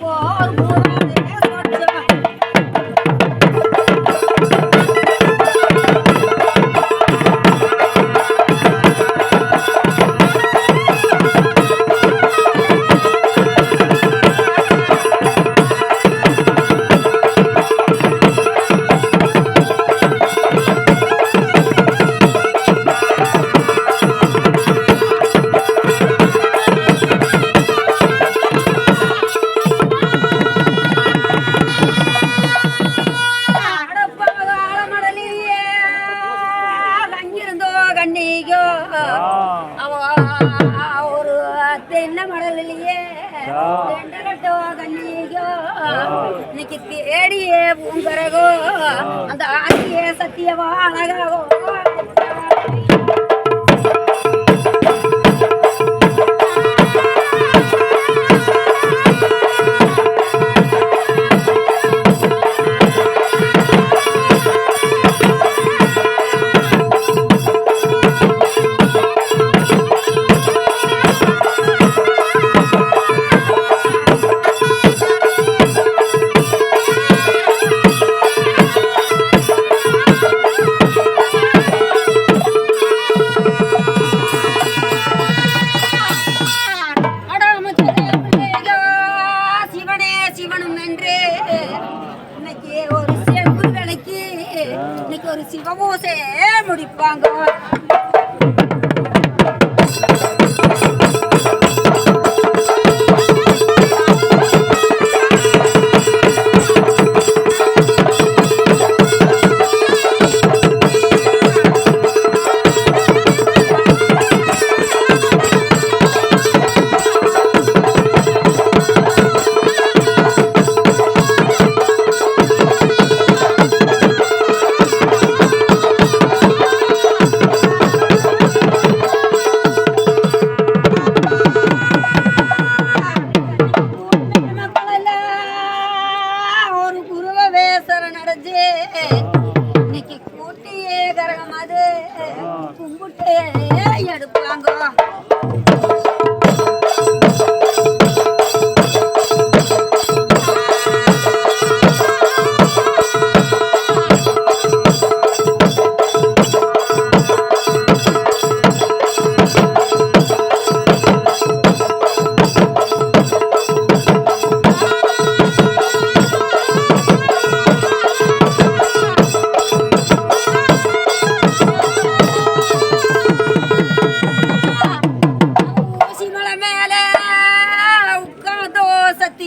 போர் தென்னை மடலிலேயே கட்டோ கண்ணியோ இன்னைக்கு தேடியே பூங்கரகோ அந்த ஆசிய சத்தியவா அழகாவோ ஒரு சிவபூசையே முடிப்பாங்க. நடந்து இன்னைக்கு கூட்டியே கரகம் அது. கும்பிட்டே எடுப்பாங்க.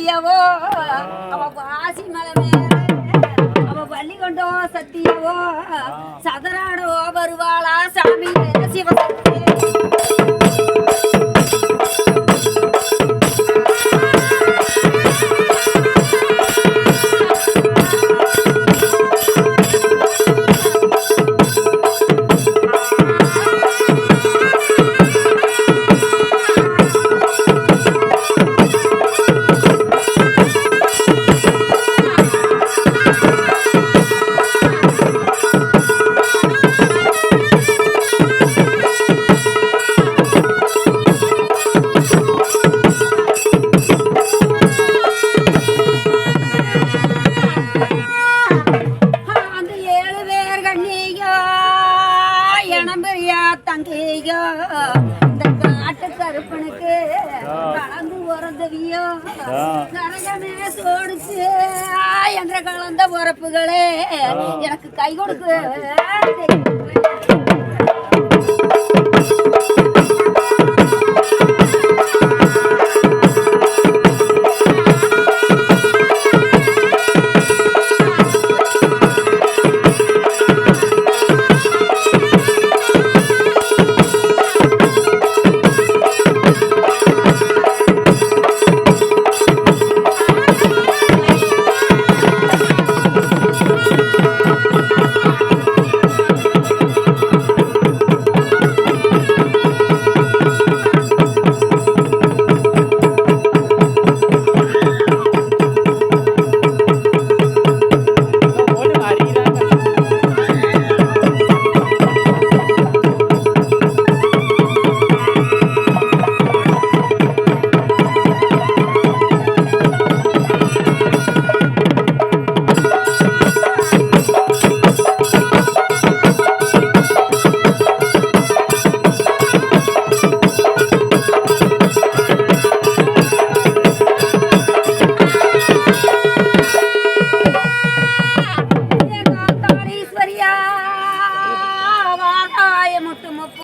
சத்தியவோ? அவ வாசி மலை அவ பள்ளி கொண்டோ சத்தியவோ? சதராடோ வருவாளா சாமி? கருப்பனுக்கு கலந்து உறந்தவியோ நரகமே சோடிச்சு. என்ற கலந்த உறப்புகளே எனக்கு கை கொடுக்கு.